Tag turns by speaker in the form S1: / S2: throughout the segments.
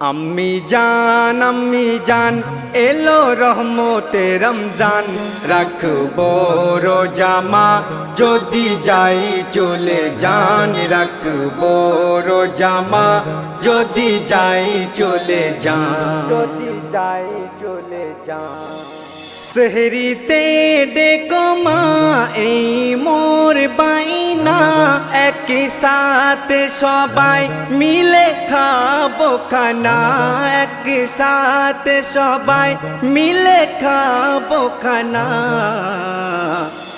S1: আম্মি জান আম্মি জান এলো রহমতে রমজান। রাখব রোজামা যদি যাই চলে যান রাখব রোজামা যদি যাই চলে যান।
S2: যদি যাই চলে যান।
S1: সেহরিতে ডেকো মা এই বাইনা একই সাথে সবাই মিলে খাব খানা। একই সাথে সবাই মিলে খাব খানা।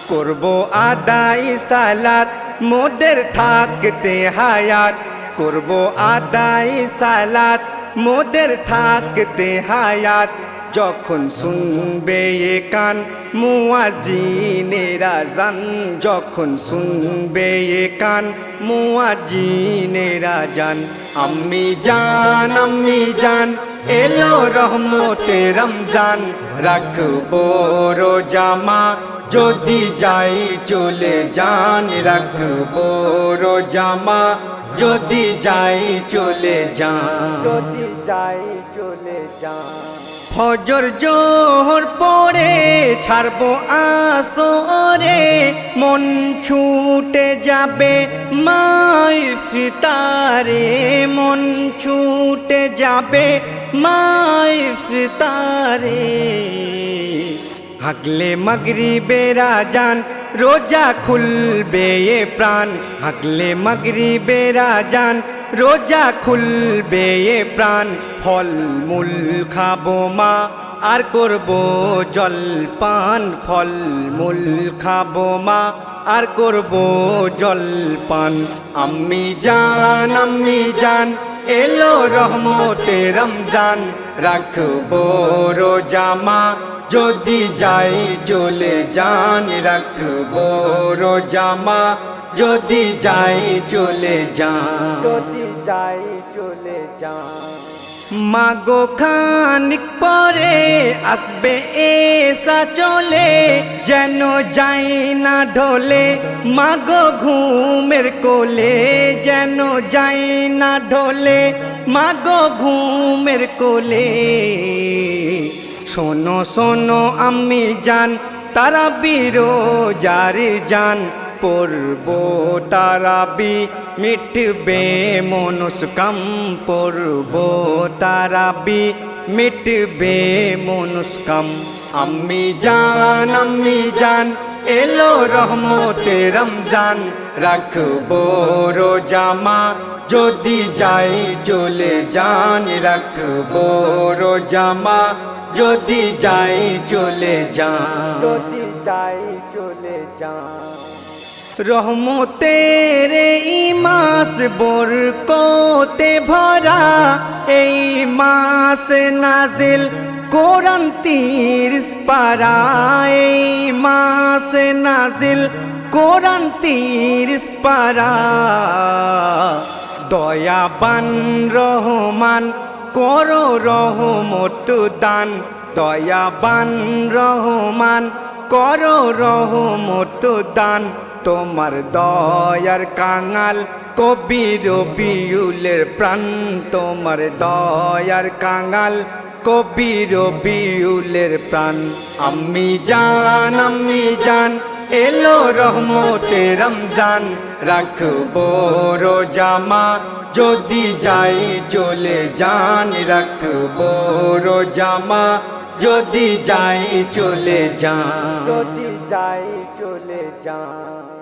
S1: করব আদাই সালাত মোদের থাকতে হায়াত। করব আদাই সালাত মোদের থাকতে হায়াত। যখন শুনবে এ কান মুয়াজিনেরা জান। যখন শুনবে এ কান মুয়াজিনেরা জান। আম্মি জান আম্মি জান, এলো রহমতে রমজান। রাখব রোজামা যদি যাই চলে যান। রাখব রোজামা যদি যাই চলে যান।
S2: যদি যাই চলে যান।
S1: ফজর জোহর পরে ছাড়বো আসরে, মন ছুটে যাবে মাই ফিতারে, মন ছুটে যাবে মাই ফিতারে। হাগলে মগরি বেরা যান রোজা খুলবে এ প্রাণ। হাগলে মগরি বেরা যান রোজা খুলবে এ প্রাণ ফল মূল খাব মা। আর করব জল পান ফল মূল খাব মা। আর করব জল পান। আম্মি জান আম্মি জান, এলো রহমতে রমজান। রাখব রোজামা যদি যাই চলে যান রাখব রোজামা যদি যাই চলে যান।
S2: যদি যাই চলে যান।
S1: মাগো খানিক পরে আসবে এসা চলে যেন যাই না ঢোলে। মাগো ঘুমের কোলে যেন যাই না ঢোলে। মাগো ঘুমের কোলে। শোনো শোনো আমি জান, তারা বিরো যারে জান পড়ব তারাবি মিটবে মনুষ্কাম পড়ব তারাবি মিটবে মনুষ্কাম আমি জান আমি জান এলো রহমতে রমজান রাখব রোজামা যদি যাই চলে যান রাখব রোজামা যদি যাই চলে যান।
S2: যদি যাই চলে যান।
S1: রহমতের এই মাস বরকতে ভরা এই মাস নাজিল কোরআন তিরিশ পারা এই মাস নাজিল কোরআন তিরিশ পারা দয়াবান রহমান, করো রহমত দান। দয়াবান রহমান, করো রহমত দান। তোমার দয়ার কাঙাল কবির বিউলের প্রাণ। তোমার দয়ার কাঙাল কবির বিউলের প্রাণ। আমি জান আমি জান, এলো রহমতে রমজান। রাখব রোজামা যদি যাই চলে যান। রাখব রোজামা যদি যাই চলে যান।
S2: যদি যাই চলে যান।